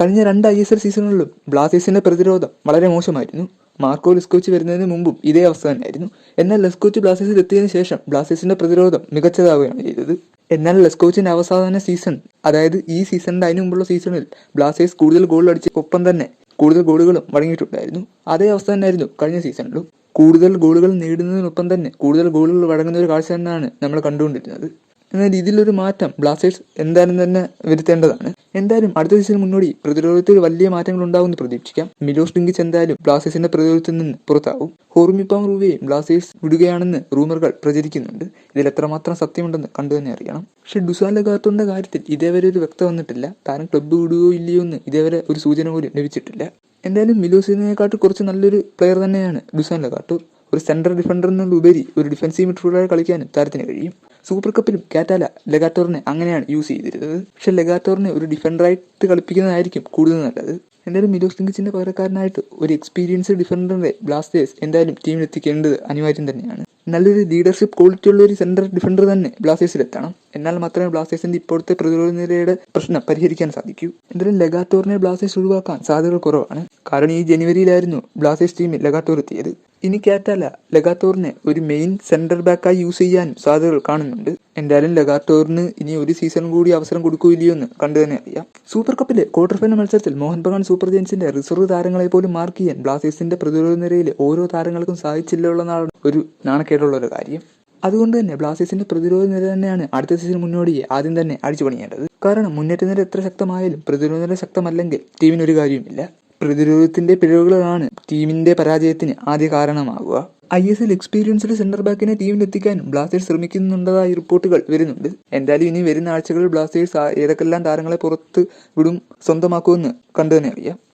കഴിഞ്ഞ രണ്ട് I S L സീസണുകളിലും ബ്ലാസ്റ്റേഴ്സിന്റെ പ്രതിരോധം വളരെ മോശമായിരുന്നു. മാർക്കോ ലെസ്കോച്ച് വരുന്നതിന് മുമ്പും ഇതേ അവസ്ഥ തന്നെയായിരുന്നു. എന്നാൽ ലെസ്കോച്ച് ബ്ലാസ്റ്റേഴ്സിൽ എത്തിയതിനു ശേഷം ബ്ലാസ്റ്റേഴ്സിന്റെ പ്രതിരോധം മികച്ചതാവുകയാണ് ചെയ്തത്. എന്നാൽ ലെസ്കോച്ചിന്റെ അവസാന സീസൺ അതായത് ഈ സീസണിന്റെ അതിനു മുമ്പുള്ള സീസണിൽ ബ്ലാസ്റ്റേഴ്സ് കൂടുതൽ ഗോൾ അടിച്ച് ഒപ്പം തന്നെ കൂടുതൽ ഗോളുകളും വഴങ്ങിയിട്ടുണ്ടായിരുന്നു. അതേ അവസ്ഥ തന്നെയായിരുന്നു കഴിഞ്ഞ സീസണിലും. കൂടുതൽ ഗോളുകൾ നേടുന്നതിനൊപ്പം തന്നെ കൂടുതൽ ഗോളുകൾ വഴങ്ങുന്ന ഒരു കാഴ്ച തന്നെയാണ് നമ്മൾ കണ്ടുകൊണ്ടിരുന്നത്. എന്നാൽ ഇതിലൊരു മാറ്റം ബ്ലാസ്റ്റേഴ്സ് എന്തായാലും തന്നെ വരുത്തേണ്ടതാണ്. എന്തായാലും അടുത്ത സീസൺ മുന്നോടി പ്രതിരോധത്തിൽ വലിയ മാറ്റങ്ങൾ ഉണ്ടാകുമെന്ന് പ്രതീക്ഷിക്കാം. മിലോസ് ഡിങ്കിച്ച് എന്തായാലും ബ്ലാസ്റ്റേഴ്സിന്റെ പ്രതിരോധത്തിൽ നിന്ന് പുറത്താവും. ഹോർമിപ്പാങ് റൂവയും ബ്ലാസ്റ്റേഴ്സ് വിടുകയാണെന്ന് റൂമറുകൾ പ്രചരിക്കുന്നുണ്ട്. ഇതിൽ എത്രമാത്രം സത്യമുണ്ടെന്ന് കണ്ടു തന്നെ അറിയണം. പക്ഷെ ഡുസാൻ ലഗാത്തോന്റെ കാര്യത്തിൽ ഇതേവരെ ഒരു വ്യക്തത വന്നിട്ടില്ല. താരം ക്ലബ്ബ് വിടുകയോ ഇല്ലയോ എന്ന് ഇതേവരെ ഒരു സൂചന പോലും ലഭിച്ചിട്ടില്ല. എന്തായാലും മിലോസിനെക്കാട്ട് കുറച്ച് നല്ലൊരു പ്ലെയർ തന്നെയാണ് ഡുസാൻ ലഗാട്ടൂർ ഒരു സെൻട്രൽ ഡിഫൻഡർ എന്നുള്ളതിലുപരി ഒരു ഡിഫൻസീവ് മിഡ്ഫീൽഡറായി കളിക്കാനും താരത്തിന് കഴിയും. സൂപ്പർ കപ്പിൽ കാറ്റാല ലെഗാറ്റോറിനെ അങ്ങനെയാണ് യൂസ് ചെയ്തിരുന്നത്. പക്ഷെ ലെഗാറ്റോറിനെ ഒരു ഡിഫൻഡറായിട്ട് കളിപ്പിക്കുന്നതായിരിക്കും കൂടുതൽ നല്ലത്. എന്തായാലും മിലോസ് ലിങ്കിച്ചിന്റെ പകരക്കാരനായിട്ട് ഒരു എക്സ്പീരിയൻസ്ഡ് ഡിഫൻഡറിനെ ബ്ലാസ്റ്റേഴ്സ് എന്തായാലും ടീമിൽ എത്തിക്കേണ്ടത് അനിവാര്യം തന്നെയാണ്. നല്ലൊരു ലീഡർഷിപ്പ് ക്വാളിറ്റി ഉള്ള ഒരു സെൻട്രൽ ഡിഫൻഡർ തന്നെ ബ്ലാസ്റ്റേഴ്സിൽ എത്തണം. എന്നാൽ മാത്രമേ ബ്ലാസ്റ്റേഴ്സിന്റെ ഇപ്പോഴത്തെ പ്രതിരോധ നിരയുടെ പ്രശ്നം പരിഹരിക്കാൻ സാധിക്കൂ. എന്തായാലും ലഗാത്തോറിനെ ബ്ലാസ്റ്റേഴ്സ് ഒഴിവാക്കാൻ സാധ്യതകൾ കുറവാണ്. കാരണം ഈ ജനുവരിയിലായിരുന്നു ബ്ലാസ്റ്റേഴ്സ് ടീമിൽ ലഗാറ്റോർ എത്തിയത്. ഇനി കേട്ടാല ലഗാത്തോറിനെ ഒരു മെയിൻ സെന്റർ ബാക്കായി യൂസ് ചെയ്യാനും സാധ്യതകൾ കാണുന്നുണ്ട്. എന്തായാലും ലഗാത്തോറിന് ഇനി ഒരു സീസൺ കൂടി അവസരം കൊടുക്കുകയില്ലയോ എന്ന് കണ്ടു തന്നെ അറിയാം. സൂപ്പർ കപ്പിലെ ക്വാർട്ടർ ഫൈനൽ മത്സരത്തിൽ മോഹൻ ബഗാൻ സൂപ്പർ ജയൻസിന്റെ റിസർവ് താരങ്ങളെ പോലും മാർക്ക് ചെയ്യാൻ ബ്ലാസ്റ്റേഴ്സിന്റെ പ്രതിരോധ നിരയിലെ ഓരോ താരങ്ങൾക്കും സാധിച്ചില്ല ഒരു നാണക്കേടുള്ള ഒരു കാര്യം. അതുകൊണ്ട് തന്നെ ബ്ലാസ്റ്റേഴ്സിന്റെ പ്രതിരോധ നിര തന്നെയാണ് അടുത്ത സീസൺ മുന്നോടിയെ ആദ്യം തന്നെ അടിച്ചു പണിയേണ്ടത് കാരണം മുന്നേറ്റ നിര എത്ര ശക്തമായാലും പ്രതിരോധ നിര ശക്തമല്ലെങ്കിൽ ടീമിന് ഒരു കാര്യവുമില്ല. പ്രതിരോധത്തിന്റെ പിഴവുകളാണ് ടീമിന്റെ പരാജയത്തിന് ആദ്യ കാരണമാകുക I S L experienced centre ബാക്കിനെ ടീമിൽ എത്തിക്കാനും ബ്ലാസ്റ്റേഴ്സ് ശ്രമിക്കുന്നുണ്ടതായി റിപ്പോർട്ടുകൾ വരുന്നുണ്ട്. എന്തായാലും ഇനി വരുന്ന ആഴ്ചകളിൽ ബ്ലാസ്റ്റേഴ്സ് ഏതൊക്കെല്ലാം താരങ്ങളെ പുറത്ത് വിടും സ്വന്തമാക്കുമെന്ന് കണ്ടു തന്നെ അറിയാം.